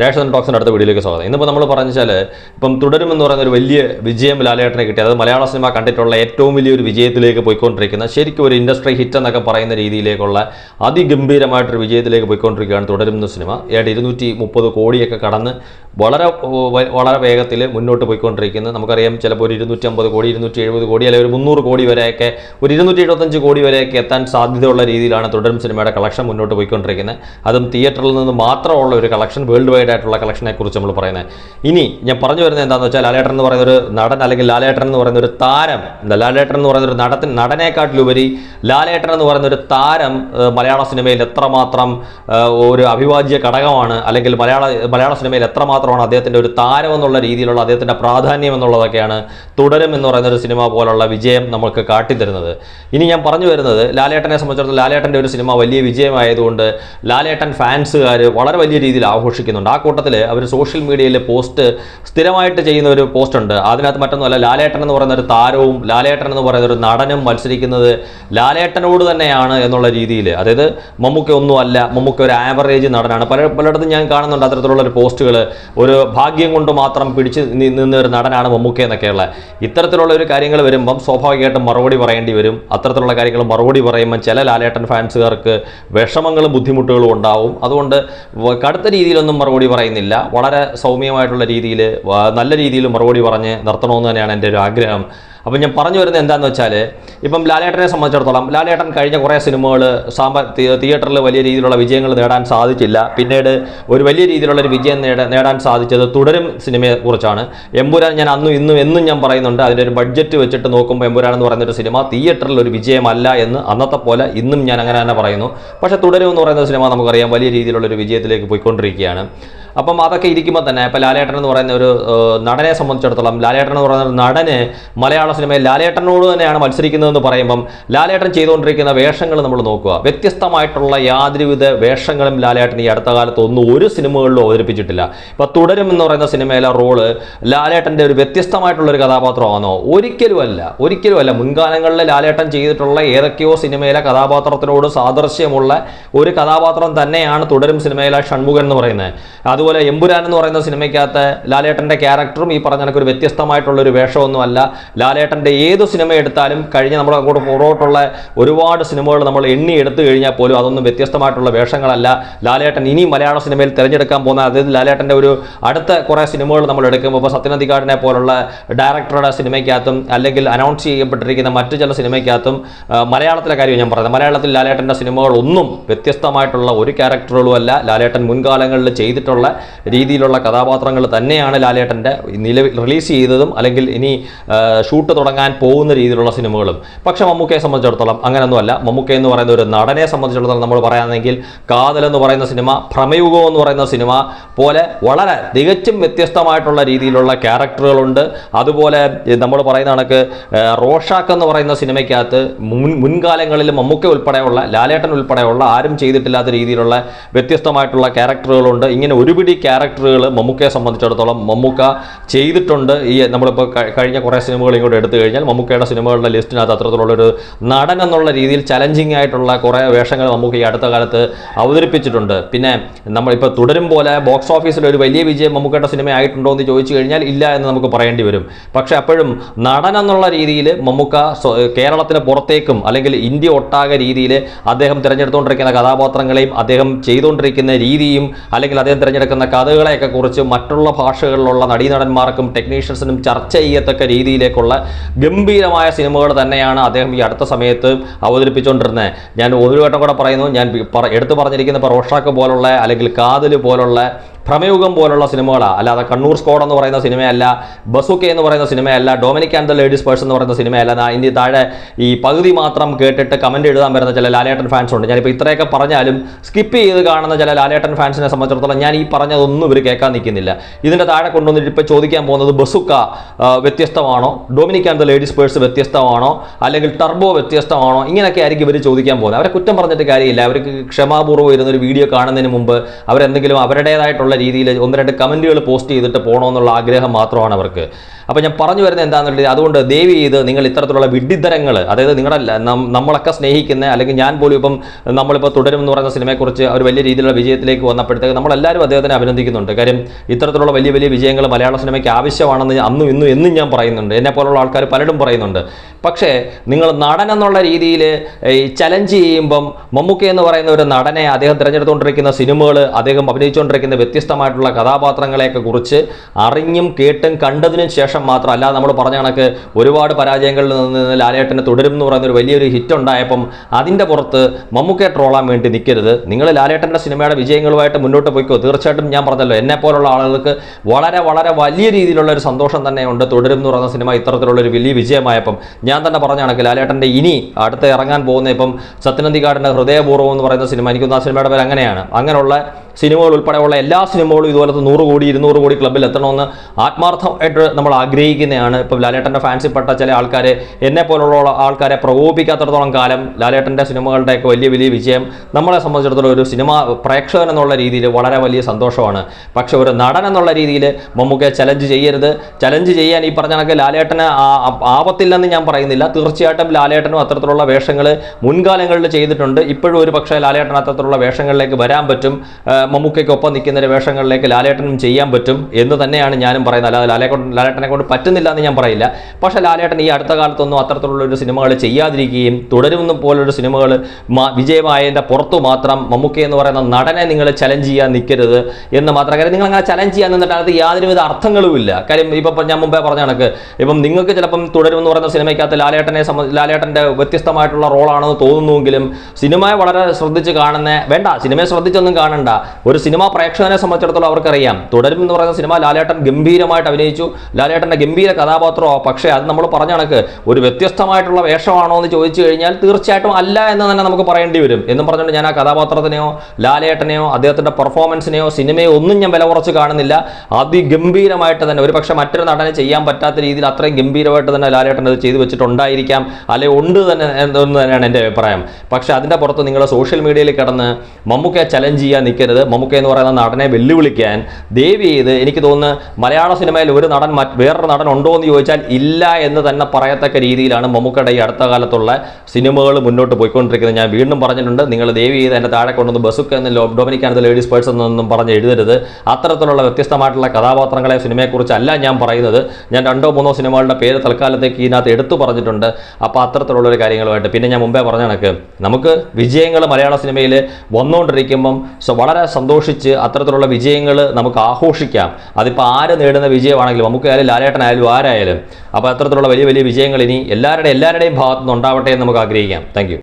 രേഷൻ ടോക്സിന്റെ അടുത്ത വീഡിയോയിലേക്ക് സ്വാഗതം. ഇന്നിപ്പോൾ നമ്മൾ പറഞ്ഞാൽ ഇപ്പം തുടരുമെന്ന് പറയുന്ന ഒരു വലിയ വിജയം ലാലേട്ടനെ കിട്ടി. അത് മലയാള സിനിമ കണ്ടിട്ടുള്ള ഏറ്റവും വലിയൊരു വിജയത്തിലേക്ക് പോയിക്കൊണ്ടിരിക്കുന്ന ശരിക്കും ഒരു ഇൻഡസ്ട്രി ഹിറ്റ് എന്നൊക്കെ പറയുന്ന രീതിയിലേക്കുള്ള അതിഗംഭീരമായിട്ടൊരു വിജയത്തിലേക്ക് പോയിക്കൊണ്ടിരിക്കുകയാണ് തുടരുന്ന സിനിമ. ഏതാണ്ട് ഇരുന്നൂറ്റി മുപ്പത് കോടിയൊക്കെ കടന്ന് വളരെ വളരെ വേഗത്തിൽ മുന്നോട്ട് പോയിക്കൊണ്ടിരിക്കുന്നത് നമുക്കറിയാം ചിലപ്പോൾ ഒരു ഇരുന്നൂറ്റി അമ്പത് കോടി ഇരുന്നൂറ്റി എഴുപത് കോടി അല്ലെങ്കിൽ ഒരു മുന്നൂറ് കോടി വരെയൊക്കെ ഒരു ഇരുന്നൂറ്റി എഴുപത്തഞ്ച് കോടി വരെയൊക്കെ എത്താൻ സാധ്യതയുള്ള രീതിയിലാണ് തുടരും സിനിമയുടെ കളക്ഷൻ മുന്നോട്ട് പോയിക്കൊണ്ടിരിക്കുന്നത്. അതും തിയേറ്ററിൽ നിന്ന് മാത്രമുള്ള ഒരു കളക്ഷൻ വേൾഡ് വൈഡ് ആയിട്ടുള്ള കളക്ഷനെ കുറിച്ച് നമ്മൾ പറയുന്നത്. ഇനി ഞാൻ പറഞ്ഞു വരുന്നത് എന്താണെന്ന് വെച്ചാൽ ലാലേട്ടൻ എന്ന് പറയുന്ന ഒരു നടൻ അല്ലെങ്കിൽ ലാലേട്ടൻ എന്ന് പറയുന്ന ഒരു താരം ലാലേട്ടൻ എന്ന് പറയുന്ന ഒരു നടത്തിന് നടനേക്കാട്ടിലുപരി ലാലേട്ടൻ എന്ന് പറയുന്ന ഒരു താരം മലയാള സിനിമയിൽ എത്രമാത്രം ഒരു അഭിവാജ്യ ഘടകമാണ് അല്ലെങ്കിൽ മലയാള മലയാള സിനിമയിൽ എത്രമാത്രമാണ് അദ്ദേഹത്തിന്റെ ഒരു താരം എന്നുള്ള രീതിയിലുള്ള അദ്ദേഹത്തിന്റെ പ്രാധാന്യം എന്നുള്ളതൊക്കെയാണ് തുടരും എന്ന് പറയുന്ന ഒരു സിനിമ പോലുള്ള വിജയം നമുക്ക് കാട്ടിത്തരുന്നത്. ഇനി ഞാൻ പറഞ്ഞു വരുന്നത് ലാലേട്ടനെ സംബന്ധിച്ചിടത്തോളം ലാലേട്ടന്റെ ഒരു സിനിമ വലിയ വിജയമായതുകൊണ്ട് ലാലേട്ടൻ ഫാൻസുകാർ വളരെ വലിയ രീതിയിൽ ആഘോഷിക്കുന്നുണ്ട്. കൂട്ടത്തിൽ അവർ സോഷ്യൽ മീഡിയയിൽ പോസ്റ്റ് സ്ഥിരമായിട്ട് ചെയ്യുന്ന ഒരു പോസ്റ്റ് ഉണ്ട്. അതിനകത്ത് മറ്റൊന്നുമല്ല ലാലേട്ടൻ എന്ന് പറയുന്ന ഒരു താരവും ലാലേട്ടൻ എന്ന് പറയുന്ന ഒരു നടനും മത്സരിക്കുന്നത് ലാലേട്ടനോട് തന്നെയാണ് എന്നുള്ള രീതിയിൽ അതായത് മമ്മൂക്ക ഒന്നുമല്ല മമ്മൂക്ക ഒരു ആവറേജ് നടനാണ്. പല പലയിടത്തും ഞാൻ കാണുന്നുണ്ട് അത്തരത്തിലുള്ള ഒരു പോസ്റ്റുകൾ ഒരു ഭാഗ്യം കൊണ്ട് മാത്രം പിടിച്ച് നിന്ന ഒരു നടനാണ് മമ്മൂക്ക എന്നൊക്കെയുള്ള. ഇത്തരത്തിലുള്ള ഒരു കാര്യങ്ങൾ വരുമ്പം സ്വാഭാവികമായിട്ടും മറുപടി പറയേണ്ടി വരും. അത്തരത്തിലുള്ള കാര്യങ്ങൾ മറുപടി പറയുമ്പം ചില ലാലേട്ടൻ ഫാൻസുകാർക്ക് വിഷമങ്ങളും ബുദ്ധിമുട്ടുകളും ഉണ്ടാവും. അതുകൊണ്ട് കടുത്ത രീതിയിലൊന്നും മറുപടി പറയുന്നില്ല. വളരെ സൗമ്യമായിട്ടുള്ള രീതിയിൽ നല്ല രീതിയിൽ മറുപടി പറഞ്ഞ് നിർത്തണമെന്ന് തന്നെയാണ് എന്റെ ഒരു ആഗ്രഹം. അപ്പം ഞാൻ പറഞ്ഞു വരുന്നത് എന്താണെന്ന് വെച്ചാൽ ഇപ്പം ലാലേട്ടനെ സംബന്ധിച്ചിടത്തോളം ലാലേട്ടൻ കഴിഞ്ഞ കുറേ സിനിമകൾ സാമ്പ തിയേറ്ററിൽ വലിയ രീതിയിലുള്ള വിജയങ്ങൾ നേടാൻ സാധിച്ചില്ല. പിന്നീട് ഒരു വലിയ രീതിയിലുള്ള ഒരു വിജയം നേടാൻ സാധിച്ചത് തുടരും സിനിമയെ കുറിച്ചാണ്. എമ്പുരാൻ ഞാൻ അന്നും ഇന്നും എന്നും ഞാൻ പറയുന്നുണ്ട്. അതിന്റെ ഒരു ബഡ്ജറ്റ് വെച്ചിട്ട് നോക്കുമ്പോൾ എമ്പുരാൻ എന്ന് പറയുന്ന ഒരു സിനിമ തിയേറ്ററിൽ ഒരു വിജയമല്ല എന്ന് അന്നത്തെ പോലെ ഇന്നും ഞാൻ അങ്ങനെ തന്നെ പറയുന്നു. പക്ഷേ തുടരും എന്ന് പറയുന്ന സിനിമ നമുക്കറിയാം വലിയ രീതിയിലുള്ള ഒരു വിജയത്തിലേക്ക് പോയിക്കൊണ്ടിരിക്കുകയാണ്. അപ്പം അതൊക്കെ ഇരിക്കുമ്പോൾ തന്നെ ഇപ്പം ലാലേട്ടൻ എന്ന് പറയുന്ന ഒരു നടനെ സംബന്ധിച്ചിടത്തോളം ലാലേട്ടൻ എന്ന് പറയുന്ന ഒരു നടന് മലയാള സിനിമയിൽ ലാലേട്ടനോട് തന്നെയാണ് മത്സരിക്കുന്നതെന്ന് പറയുമ്പം ലാലേട്ടൻ ചെയ്തുകൊണ്ടിരിക്കുന്ന വേഷങ്ങൾ നമ്മൾ നോക്കുക. വ്യത്യസ്തമായിട്ടുള്ള യാതൊരുവിധ വേഷങ്ങളും ലാലേട്ടൻ ഈ അടുത്ത കാലത്ത് ഒന്നും ഒരു സിനിമകളിലും അവതരിപ്പിച്ചിട്ടില്ല. ഇപ്പം തുടരും എന്ന് പറയുന്ന സിനിമയിലെ റോൾ ലാലേട്ടന്റെ ഒരു വ്യത്യസ്തമായിട്ടുള്ള ഒരു കഥാപാത്രമാണോ? ഒരിക്കലുമല്ല. ഒരിക്കലുമല്ല. മുൻകാലങ്ങളിൽ ലാലേട്ടൻ ചെയ്തിട്ടുള്ള ഏതൊക്കെയോ സിനിമയിലെ കഥാപാത്രത്തിനോട് സാദൃശ്യമുള്ള ഒരു കഥാപാത്രം തന്നെയാണ് തുടരും സിനിമയിലെ ഷൺമുഖൻ എന്ന് പറയുന്നത്. അതുപോലെ എമ്പുരാൻ എന്ന് പറയുന്ന സിനിമയ്ക്കകത്ത് ലാലേട്ടന്റെ ക്യാരക്ടറും ഈ പറഞ്ഞ കണക്ക് ഒരു വ്യത്യസ്തമായിട്ടുള്ള ഒരു വേഷമൊന്നുമല്ല. ലാലേട്ടന്റെ ഏത് സിനിമ എടുത്താലും കഴിഞ്ഞ നമ്മുടെ അങ്ങോട്ട് പുറകോട്ടുള്ള ഒരുപാട് സിനിമകൾ നമ്മൾ എണ്ണി എടുത്തു കഴിഞ്ഞാൽ പോലും അതൊന്നും വ്യത്യസ്തമായിട്ടുള്ള വേഷങ്ങളല്ല. ലാലേട്ടൻ ഇനി മലയാള സിനിമയിൽ തിരഞ്ഞെടുക്കാൻ പോകുന്ന അതായത് ലാലേട്ടന്റെ ഒരു അടുത്ത കുറേ സിനിമകൾ നമ്മൾ എടുക്കുമ്പോൾ ഇപ്പോൾ സത്യനന്ദിക്കാടിനെ പോലുള്ള ഡയറക്ടറുടെ സിനിമയ്ക്കകത്തും അല്ലെങ്കിൽ അനൗൺസ് ചെയ്യപ്പെട്ടിരിക്കുന്ന മറ്റു ചില സിനിമയ്ക്കകത്തും മലയാളത്തിലെ കാര്യം ഞാൻ പറയുന്നത് മലയാളത്തിൽ ലാലേട്ടന്റെ സിനിമകളൊന്നും വ്യത്യസ്തമായിട്ടുള്ള ഒരു ക്യാരക്ടറുകളും അല്ല ലാലേട്ടൻ മുൻകാലങ്ങളിൽ ചെയ്തിട്ടുള്ള രീതിയിലുള്ള കഥാപാത്രങ്ങൾ തന്നെയാണ് ലാലേട്ടന്റെ നിലവിൽ റിലീസ് ചെയ്തതും അല്ലെങ്കിൽ ഇനി ഷൂട്ട് തുടങ്ങാൻ പോകുന്ന രീതിയിലുള്ള സിനിമകളും. പക്ഷേ മമ്മൂക്കയെ സംബന്ധിച്ചിടത്തോളം അങ്ങനെയൊന്നുമല്ല. മമ്മൂക്ക എന്ന് പറയുന്ന ഒരു നടനെ സംബന്ധിച്ചിടത്തോളം നമ്മൾ പറയുകയാണെങ്കിൽ കാതൽ എന്ന് പറയുന്ന സിനിമ ഭ്രമയുഗം എന്ന് പറയുന്ന സിനിമ പോലെ വളരെ തികച്ചും വ്യത്യസ്തമായിട്ടുള്ള രീതിയിലുള്ള ക്യാരക്ടറുകളുണ്ട്. അതുപോലെ നമ്മൾ പറയുന്ന കണക്ക് റോഷാക്ക് എന്ന് പറയുന്ന സിനിമയ്ക്കകത്ത് മുൻ മുൻകാലങ്ങളിൽ മമ്മൂക്ക ഉൾപ്പെടെയുള്ള ലാലേട്ടൻ ഉൾപ്പെടെയുള്ള ആരും ചെയ്തിട്ടില്ലാത്ത രീതിയിലുള്ള വ്യത്യസ്തമായിട്ടുള്ള ക്യാരക്ടറുകളുണ്ട്. ഇങ്ങനെ ഒരുപിടി ക്യാരക്ടറുകൾ മമ്മൂക്കയെ സംബന്ധിച്ചിടത്തോളം മമ്മൂക്ക ചെയ്തിട്ടുണ്ട്. ഈ നമ്മളിപ്പോൾ കഴിഞ്ഞ കുറേ സിനിമകൾ ഇങ്ങോട്ട് എടുത്തു കഴിഞ്ഞാൽ മമ്മൂക്കയുടെ സിനിമകളുടെ ലിസ്റ്റിനകത്ത് അത്തരത്തിലുള്ളൊരു നടൻ എന്നുള്ള രീതിയിൽ ചലഞ്ചിങ് ആയിട്ടുള്ള കുറേ വേഷങ്ങൾ മമ്മൂക്ക ഈ അടുത്ത കാലത്ത് അവതരിപ്പിച്ചിട്ടുണ്ട്. പിന്നെ നമ്മളിപ്പോൾ തുടരും പോലെ ബോക്സ് ഓഫീസിൽ ഒരു വലിയ വിജയം മമ്മൂക്കയുടെ സിനിമ ആയിട്ടുണ്ടോ എന്ന് ചോദിച്ചു കഴിഞ്ഞാൽ ഇല്ല എന്ന് നമുക്ക് പറയേണ്ടി വരും. പക്ഷേ അപ്പോഴും നടൻ എന്നുള്ള രീതിയിൽ മമ്മൂക്ക കേരളത്തിന് പുറത്തേക്കും അല്ലെങ്കിൽ ഇന്ത്യ ഒട്ടാകെ രീതിയിൽ അദ്ദേഹം തിരഞ്ഞെടുത്തുകൊണ്ടിരിക്കുന്ന കഥാപാത്രങ്ങളെയും അദ്ദേഹം ചെയ്തുകൊണ്ടിരിക്കുന്ന രീതിയും അല്ലെങ്കിൽ അദ്ദേഹം തിരഞ്ഞെടുക്കുന്ന കഥകളെയൊക്കെ കുറിച്ച് മറ്റുള്ള ഭാഷകളിലുള്ള നടീനടന്മാർക്കും ടെക്നീഷ്യൻസിനും ചർച്ച ചെയ്യത്തക്ക രീതിയിലേക്കുള്ള ഗംഭീരമായ സിനിമകൾ തന്നെയാണ് അദ്ദേഹം ഈ അടുത്ത സമയത്ത് അവതരിപ്പിച്ചുകൊണ്ടിരുന്നത് ഞാൻ ഒരു വട്ടം കൂടെ പറയുന്നു ഞാൻ എടുത്തു പറഞ്ഞിരിക്കുന്ന ഇപ്പോൾ റോഷാക്ക് പോലുള്ള അല്ലെങ്കിൽ കാതൽ പോലുള്ള ഭ്രമയുഗം പോലുള്ള സിനിമകളാണ് അല്ലാതെ കണ്ണൂർ സ്കോഡ് എന്ന് പറയുന്ന സിനിമയല്ല ബസുക്കെ എന്ന് പറയുന്ന സിനിമയല്ല Dominic and the ladies purse എന്ന് പറയുന്ന സിനിമയല്ല. ഇനി താഴെ ഈ പകുതി മാത്രം കേട്ടിട്ട് കമന്റ് എഴുതാൻ വരുന്ന ചില ലാലേട്ടൻ ഫാൻസ് ഉണ്ട്. ഞാനിപ്പോൾ ഇത്രയൊക്കെ പറഞ്ഞാലും സ്കിപ്പ് ചെയ്ത് കാണുന്ന ചില ലാലേട്ടൻ ഫാൻസിനെ സംബന്ധിച്ചിടത്തോളം ഞാൻ ഈ പറഞ്ഞതൊന്നും ഇവർ കേൾക്കാൻ നിൽക്കുന്നില്ല. ഇതിന്റെ താഴെ കൊണ്ടുവന്നിട്ട് ഇപ്പോൾ ചോദിക്കാൻ പോകുന്നത് Bazooka വ്യത്യസ്തമാണോ? Dominic and the ladies purse വ്യത്യസ്തമാണോ? അല്ലെങ്കിൽ ടർബോ വ്യത്യസ്തമാണോ? ഇങ്ങനെയൊക്കെ ആയിരിക്കും ഇവർ ചോദിക്കാൻ പോകുന്നത്. അവരെ കുറ്റം പറഞ്ഞിട്ട് കാര്യമില്ല. അവർക്ക് ക്ഷമാപൂർവം ഇരുന്നൊരു വീഡിയോ കാണുന്നതിന് മുമ്പ് അവരെന്തെങ്കിലും അവരുടേതായിട്ടുള്ള എന്നുള്ള രീതിയിൽ ഒന്ന് രണ്ട് കമന്റുകൾ പോസ്റ്റ് ചെയ്തിട്ട് പോകണമെന്നുള്ള ആഗ്രഹം മാത്രമാണ് അവർക്ക്. അപ്പോൾ ഞാൻ പറഞ്ഞു വരുന്നത് എന്താണെന്നുള്ളത് അതുകൊണ്ട് ദയവ് ചെയ്ത് നിങ്ങൾ ഇത്തരത്തിലുള്ള വിഡ്ഢിത്തരങ്ങൾ അതായത് നിങ്ങളുടെ നമ്മളൊക്കെ സ്നേഹിക്കുന്ന അല്ലെങ്കിൽ ഞാൻ പോലും ഇപ്പം നമ്മളിപ്പോൾ തുടരും എന്ന് പറയുന്ന സിനിമയെക്കുറിച്ച് ഒരു വലിയ രീതിയിലുള്ള വിജയത്തിലേക്ക് വന്നപ്പോഴത്തേക്ക് നമ്മളെല്ലാവരും അദ്ദേഹത്തിനെ അഭിനന്ദിക്കുന്നുണ്ട്. കാര്യം ഇത്തരത്തിലുള്ള വലിയ വലിയ വിജയങ്ങൾ മലയാള സിനിമയ്ക്ക് ആവശ്യമാണെന്ന് അന്നും ഇന്നും എന്നും ഞാൻ പറയുന്നുണ്ട്. എന്നെ പോലുള്ള ആൾക്കാർ പലരും പറയുന്നുണ്ട്. പക്ഷേ നിങ്ങൾ നടൻ എന്നുള്ള രീതിയിൽ ഈ ചലഞ്ച് ചെയ്യുമ്പം മമ്മൂക്ക എന്ന് പറയുന്ന ഒരു നടനെ അദ്ദേഹം തിരഞ്ഞെടുത്തുകൊണ്ടിരിക്കുന്ന സിനിമകൾ അദ്ദേഹം അഭിനയിച്ചുകൊണ്ടിരിക്കുന്ന വ്യത്യസ്തമായിട്ടുള്ള കഥാപാത്രങ്ങളെയൊക്കെ കുറിച്ച് അറിഞ്ഞും കേട്ടും കണ്ടതിനും ശേഷം മാത്രം അല്ലാതെ നമ്മൾ പറഞ്ഞ കണക്ക് ഒരുപാട് പരാജയങ്ങളിൽ നിന്ന് ലാലേട്ടനെ തുടരും എന്ന് പറയുന്ന ഒരു വലിയൊരു ഹിറ്റ് ഉണ്ടായപ്പം അതിന്റെ പുറത്ത് മമ്മൂക്കയെ ട്രോളാൻ വേണ്ടി നിൽക്കരുത് നിങ്ങൾ ലാലേട്ടന്റെ സിനിമയുടെ വിജയങ്ങളുമായിട്ട് മുന്നോട്ട് പോയിക്കോ. തീർച്ചയായിട്ടും ഞാൻ പറഞ്ഞല്ലോ എന്നെ പോലുള്ള ആളുകൾക്ക് വളരെ വളരെ വലിയ രീതിയിലുള്ള ഒരു സന്തോഷം തന്നെയുണ്ട് തുടരും എന്ന് പറയുന്ന സിനിമ ഇത്തരത്തിലുള്ള ഒരു വലിയ വിജയമായപ്പം. ഞാൻ തന്നെ പറഞ്ഞ കണക്ക് ലാലേട്ടന്റെ ഇനി അടുത്ത് ഇറങ്ങാൻ പോകുന്ന ഇപ്പം സത്യനന്ദികാടിന്റെ ഹൃദയപൂർവം എന്ന് പറയുന്ന സിനിമ എനിക്കൊന്നും ആ സിനിമയുടെ പേര് അങ്ങനെയാണ്. അങ്ങനെയുള്ള സിനിമകൾ ഉൾപ്പെടെയുള്ള എല്ലാ സിനിമകളും ഇതുപോലത്തെ നൂറ് കോടി ഇരുന്നൂറ് കോടി ക്ലബ്ബിൽ എത്തണമെന്ന് ആത്മാർത്ഥമായിട്ട് നമ്മൾ ആഗ്രഹിക്കുന്നതാണ്. ഇപ്പം ലാലേട്ടന്റെ ഫാൻസിൽപ്പെട്ട ചില ആൾക്കാരെ എന്നെ പോലുള്ള ആൾക്കാരെ പ്രകോപിക്കാത്തടത്തോളം കാലം ലാലേട്ടന്റെ സിനിമകളുടെയൊക്കെ വലിയ വലിയ വിജയം നമ്മളെ സംബന്ധിച്ചിടത്തോളം ഒരു സിനിമ പ്രേക്ഷകൻ എന്നുള്ള രീതിയിൽ വളരെ വലിയ സന്തോഷമാണ്. പക്ഷേ ഒരു നടൻ എന്നുള്ള രീതിയിൽ മമ്മൂക്കെ ചലഞ്ച് ചെയ്യരുത്. ചലഞ്ച് ചെയ്യാൻ ഈ പറഞ്ഞ കണക്ക് ലാലേട്ടന് ആപത്തില്ലെന്ന് ഞാൻ പറയുന്നില്ല. തീർച്ചയായിട്ടും ലാലേട്ടനും അത്തരത്തിലുള്ള വേഷങ്ങൾ മുൻകാലങ്ങളിൽ ചെയ്തിട്ടുണ്ട്. ഇപ്പോഴും ഒരു പക്ഷേ ലാലേട്ടൻ അത്തരത്തിലുള്ള വേഷങ്ങളിലേക്ക് വരാൻ പറ്റും. മമ്മൂക്കയ്ക്കൊപ്പം നിൽക്കുന്ന ഒരു വേഷങ്ങളിലേക്ക് ലാലേട്ടനും ചെയ്യാൻ പറ്റും എന്ന് തന്നെയാണ് ഞാനും പറയുന്നത്. അല്ലാതെ ലാലേ ലാലേട്ടനെ കൊണ്ട് പറ്റുന്നില്ല എന്ന് ഞാൻ പറയില്ല. പക്ഷേ ലാലേട്ടൻ ഈ അടുത്ത കാലത്തൊന്നും അത്തരത്തിലുള്ള ഒരു സിനിമകൾ ചെയ്യാതിരിക്കുകയും തുടരുന്ന പോലൊരു സിനിമകൾ വിജയമായതിന്റെ പുറത്തു മാത്രം മമ്മൂക്ക എന്ന് പറയുന്ന നടനെ നിങ്ങൾ ചലഞ്ച് ചെയ്യാൻ നിൽക്കരുത് എന്ന് മാത്രം. കാര്യം നിങ്ങൾ അങ്ങനെ ചലഞ്ച് ചെയ്യാൻ നിന്നിട്ട് അത് യാതൊരുവിധ അർത്ഥങ്ങളുമില്ല കാര്യം ഇപ്പം ഞാൻ മുമ്പേ പറഞ്ഞ കണക്ക് ഇപ്പം നിങ്ങൾക്ക് ചിലപ്പം തുടരുമെന്ന് പറയുന്ന സിനിമയ്ക്കകത്ത് ലാലേട്ടനെ സംബന്ധിച്ച് ലാലേട്ടന്റെ വ്യത്യസ്തമായിട്ടുള്ള റോളാണെന്ന് തോന്നുന്നുവെങ്കിലും സിനിമയെ വളരെ ശ്രദ്ധിച്ച് കാണുന്ന വേണ്ട സിനിമയെ ശ്രദ്ധിച്ചൊന്നും കാണണ്ട. ഒരു സിനിമ പ്രേക്ഷകനെ സംബന്ധിച്ചിടത്തോളം അവർക്കറിയാം. തുടരും എന്ന് പറയുന്ന സിനിമ ലാലേട്ടൻ ഗംഭീരമായിട്ട് അഭിനയിച്ചു. ലാലേട്ടന്റെ ഗംഭീര കഥാപാത്രമോ. പക്ഷേ അത് നമ്മൾ പറഞ്ഞ കണക്ക് ഒരു വ്യത്യസ്തമായിട്ടുള്ള വേഷമാണോ എന്ന് ചോദിച്ചു കഴിഞ്ഞാൽ തീർച്ചയായിട്ടും അല്ല എന്ന് തന്നെ നമുക്ക് പറയേണ്ടി വരും. എന്നും പറഞ്ഞുകൊണ്ട് ഞാൻ ആ കഥാപാത്രത്തിനെയോ ലാലേട്ടനെയോ അദ്ദേഹത്തിന്റെ പെർഫോമൻസിനെയോ സിനിമയോ ഒന്നും ഞാൻ വില കുറച്ച് കാണുന്നില്ല. അതിഗംഭീരമായിട്ട് തന്നെ ഒരു പക്ഷേ മറ്റൊരു നടനെ ചെയ്യാൻ പറ്റാത്ത രീതിയിൽ അത്രയും ഗംഭീരമായിട്ട് തന്നെ ലാലേട്ടൻ അത് ചെയ്തു വെച്ചിട്ടുണ്ടായിരിക്കാം. അല്ലെ ഉണ്ട് തന്നെ എന്ന് തന്നെയാണ് എന്റെ അഭിപ്രായം. പക്ഷേ അതിന്റെ പുറത്ത് നിങ്ങൾ സോഷ്യൽ മീഡിയയിൽ കിടന്ന് മമ്മൂക്കയെ ചലഞ്ച് ചെയ്യാൻ നിൽക്കരുത്. മമ്മൂക്ക എന്ന് പറയുന്ന നടനെ വെല്ലുവിളിക്കാൻ ദേവി ചെയ്ത് എനിക്ക് തോന്നുന്നു മലയാള സിനിമയിൽ ഒരു നടൻ വേറൊരു നടൻ ഉണ്ടോ എന്ന് ചോദിച്ചാൽ ഇല്ല എന്ന് തന്നെ പറയത്തക്ക രീതിയിലാണ് മമ്മൂക്കയുടെ ഈ അടുത്ത കാലത്തുള്ള സിനിമകൾ മുന്നോട്ട് പോയിക്കൊണ്ടിരിക്കുന്നത്. ഞാൻ വീണ്ടും പറഞ്ഞിട്ടുണ്ട് നിങ്ങൾ ദേവി ചെയ്ത് എന്റെ താഴെ കൊണ്ടുവന്ന് ബസുക്ക് എന്ന് ലോ- ലേഡീസ് പേഴ്സ് എന്നൊന്നും പറഞ്ഞ് എഴുതരുത്. അത്തരത്തിലുള്ള വ്യത്യസ്തമായിട്ടുള്ള കഥാപാത്രങ്ങളെ സിനിമയെക്കുറിച്ചല്ല ഞാൻ പറയുന്നത്. ഞാൻ രണ്ടോ മൂന്നോ സിനിമകളുടെ പേര് തൽക്കാലത്തേക്ക് ഇതിനകത്ത് എടുത്തു പറഞ്ഞിട്ടുണ്ട്. അപ്പോൾ അത്തരത്തിലുള്ളൊരു കാര്യങ്ങളുമായിട്ട്. പിന്നെ ഞാൻ മുമ്പേ പറഞ്ഞ നമുക്ക് വിജയങ്ങൾ മലയാള സിനിമയിൽ വന്നുകൊണ്ടിരിക്കുമ്പം വളരെ സന്തോഷിച്ച് അത്തരത്തിലുള്ള വിജയങ്ങൾ നമുക്ക് ആഘോഷിക്കാം. അതിപ്പോൾ ആര് നേടുന്ന വിജയമാണെങ്കിലും നമുക്ക് ആയാലും ലാലേട്ടനായാലും ആരായാലും അപ്പോൾ അത്തരത്തിലുള്ള വലിയ വലിയ വിജയങ്ങൾ ഇനി എല്ലാവരുടെയും എല്ലാവരുടെയും ഭാഗത്തുനിന്ന് ഉണ്ടാവട്ടെ എന്ന് നമുക്ക് ആഗ്രഹിക്കാം. താങ്ക്